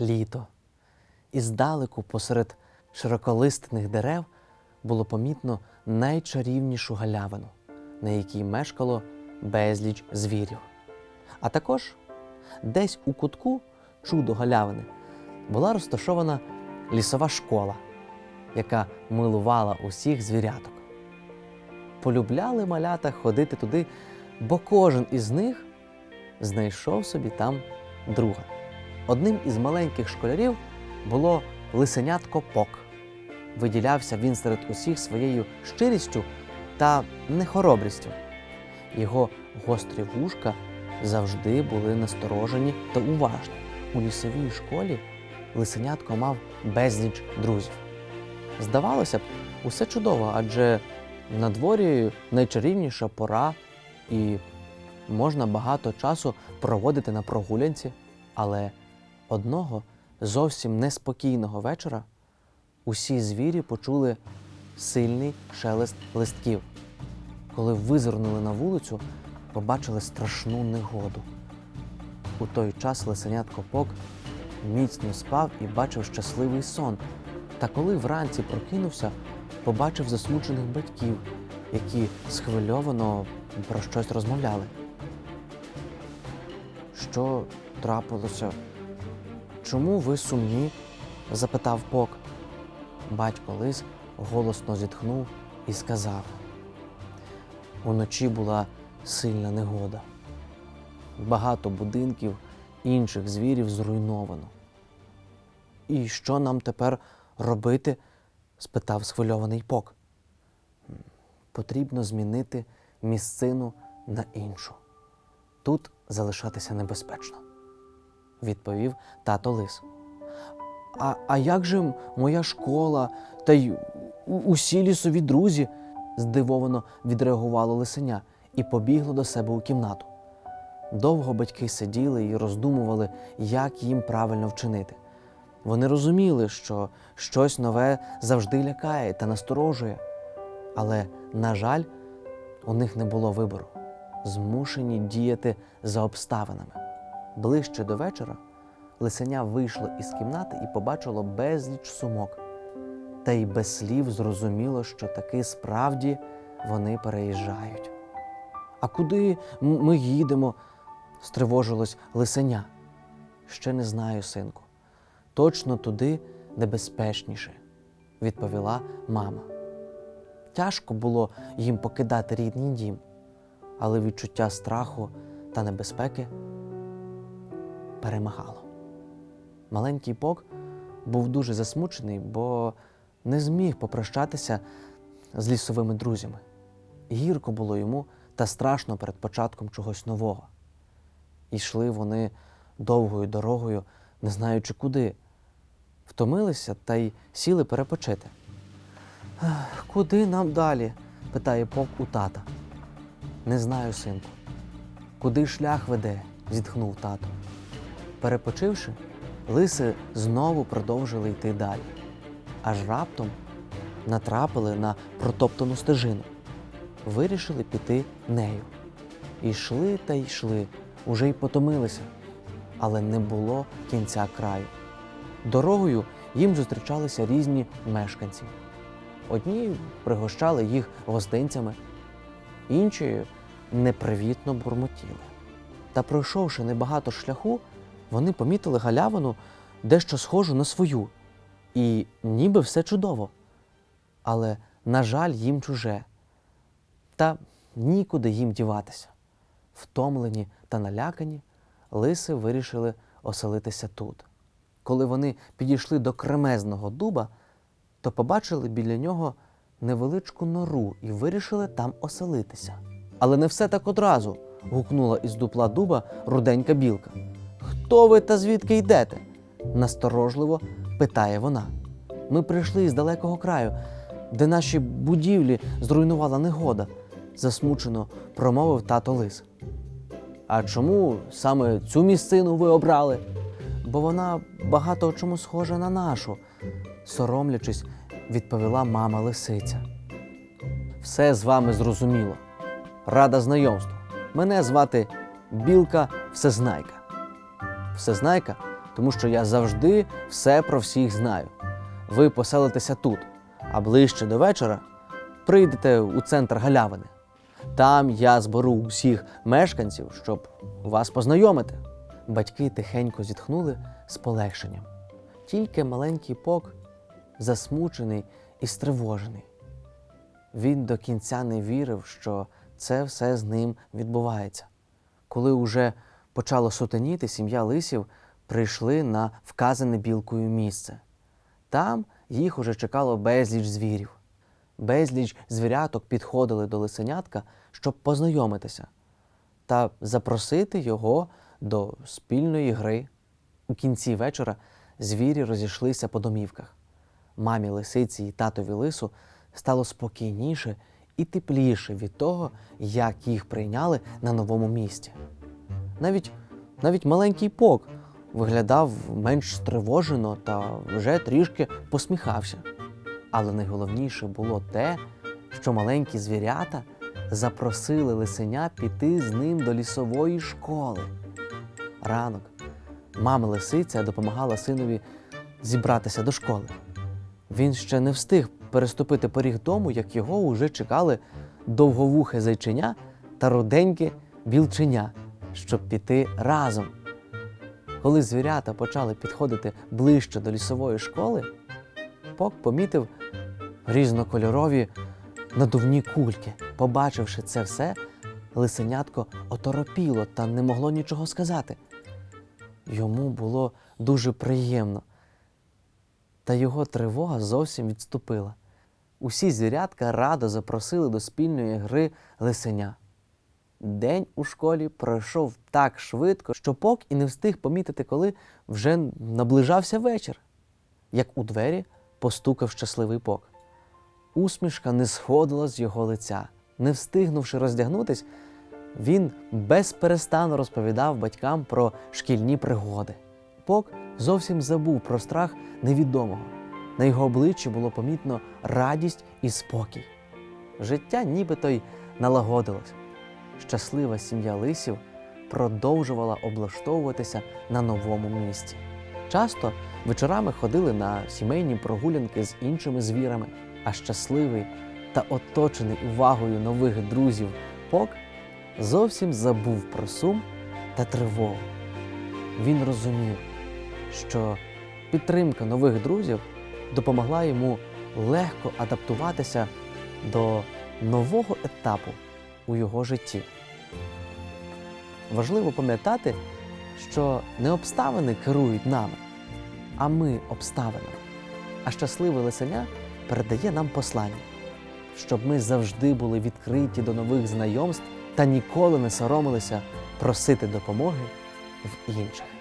літо. І здалеку, посеред широколистних дерев, було помітно найчарівнішу галявину, на якій мешкало безліч звірів. А також десь у кутку чудо галявини була розташована лісова школа, яка милувала усіх звіряток. Полюбляли малята ходити туди, бо кожен із них знайшов собі там друга. Одним із маленьких школярів було лисенятко Пок. Виділявся він серед усіх своєю щирістю та нехоробрістю. Його гострі вушка завжди були насторожені та уважні. У лісовій школі лисенятко мав безліч друзів. Здавалося б, усе чудово, адже на дворі найчарівніша пора і можна багато часу проводити на прогулянці, але одного зовсім неспокійного вечора усі звірі почули сильний шелест листків. Коли визирнули на вулицю, побачили страшну негоду. У той час лисенятко Пок міцно спав і бачив щасливий сон. Та коли вранці прокинувся, побачив засмучених батьків, які схвильовано про щось розмовляли. Що трапилося? Чому ви сумні? запитав Пок. Батько лис голосно зітхнув і сказав: Уночі була сильна негода. Багато будинків інших звірів зруйновано. І що нам тепер робити? спитав схвильований Пок. Потрібно змінити місцину на іншу. Тут залишатися небезпечно, відповів тато лис. А, а як же моя школа та й усі лісові друзі? здивовано відреагувало лисеня і побігло до себе у кімнату. Довго батьки сиділи і роздумували, як їм правильно вчинити. Вони розуміли, що щось нове завжди лякає та насторожує, але, на жаль, у них не було вибору, змушені діяти за обставинами. Ближче до вечора лисеня вийшло із кімнати і побачило безліч сумок. Та й без слів зрозуміло, що таки справді вони переїжджають. А куди ми їдемо? стривожилось лисеня. Ще не знаю, синку. Точно туди, де безпечніше, відповіла мама. Тяжко було їм покидати рідний дім, але відчуття страху та небезпеки перемагало. Маленький Пок був дуже засмучений, бо не зміг попрощатися з лісовими друзями. Гірко було йому та страшно перед початком чогось нового. І йшли вони довгою дорогою, не знаючи куди. Втомилися та й сіли перепочити. Куди нам далі? питає Пок у тата. Не знаю, синку. Куди шлях веде? зітхнув тато. Перепочивши, лиси знову продовжили йти далі. Аж раптом натрапили на протоптану стежину. Вирішили піти нею. І йшли та йшли, уже й потомилися, але не було кінця краю. Дорогою їм зустрічалися різні мешканці. Одні пригощали їх гостинцями, інші непривітно бурмотіли. Та пройшовши небагато шляху, вони помітили галявину дещо схожу на свою, і ніби все чудово. Але, на жаль, їм чуже. Та нікуди їм діватися. Втомлені та налякані, лиси вирішили оселитися тут. Коли вони підійшли до кремезного дуба, то побачили біля нього невеличку нору і вирішили там оселитися. Але не все так одразу. гукнула із дупла дуба руденька білка. Хто ви та звідки йдете? насторожливо питає вона. Ми прийшли із далекого краю, де наші будівлі зруйнувала негода, засмучено промовив тато лис. а чому саме цю місцину ви обрали? Бо вона багато чому схожа на нашу, соромлячись, відповіла мама лисиця. Все з вами зрозуміло. Рада знайомству. Мене звати Білка Всезнайка. Всезнайка, тому що я завжди все про всіх знаю. Ви поселитеся тут, а ближче до вечора прийдете у центр галявини. Там я зберу усіх мешканців, щоб вас познайомити. Батьки тихенько зітхнули з полегшенням. Тільки маленький пок засмучений і стривожений. Він до кінця не вірив, що це все з ним відбувається. Коли уже почало сутеніти, сім'я лисів прийшли на вказане білкою місце. Там їх уже чекало безліч звірів. Безліч звіряток підходили до лисенятка, щоб познайомитися та запросити його до спільної гри. У кінці вечора звірі розійшлися по домівках. Мамі лисиці і татові лису стало спокійніше і тепліше від того, як їх прийняли на новому місці. Навіть, навіть маленький пок виглядав менш стривожено та вже трішки посміхався. Але найголовніше було те, що маленькі звірята запросили лисеня піти з ним до лісової школи. Ранок мама лисиця допомагала синові зібратися до школи. Він ще не встиг переступити поріг дому, як його уже чекали довговухе зайченя та руденьке білченя, щоб піти разом. Коли звірята почали підходити ближче до лісової школи, Пок помітив різнокольорові надувні кульки. Побачивши це все, лисенятко оторопіло та не могло нічого сказати. Йому було дуже приємно, та його тривога зовсім відступила. Усі звірятка радо запросили до спільної гри лисеня. День у школі пройшов так швидко, що Пок і не встиг помітити, коли вже наближався вечір, як у двері постукав щасливий Пок. Усмішка не сходила з його лиця. Не встигнувши роздягнутись, він безперестану розповідав батькам про шкільні пригоди. Пок зовсім забув про страх невідомого. На його обличчі було помітно радість і спокій. Життя нібито й налагодилось. Щаслива сім'я лисів продовжувала облаштовуватися на новому місці. Часто вечорами ходили на сімейні прогулянки з іншими звірами, а щасливий та оточений увагою нових друзів Пок зовсім забув про сум та тривогу. Він розумів, що підтримка нових друзів допомогла йому легко адаптуватися до нового етапу у його житті. Важливо пам'ятати, що не обставини керують нами, а ми обставинами. А щасливе лисеня передає нам послання, щоб ми завжди були відкриті до нових знайомств та ніколи не соромилися просити допомоги в інших.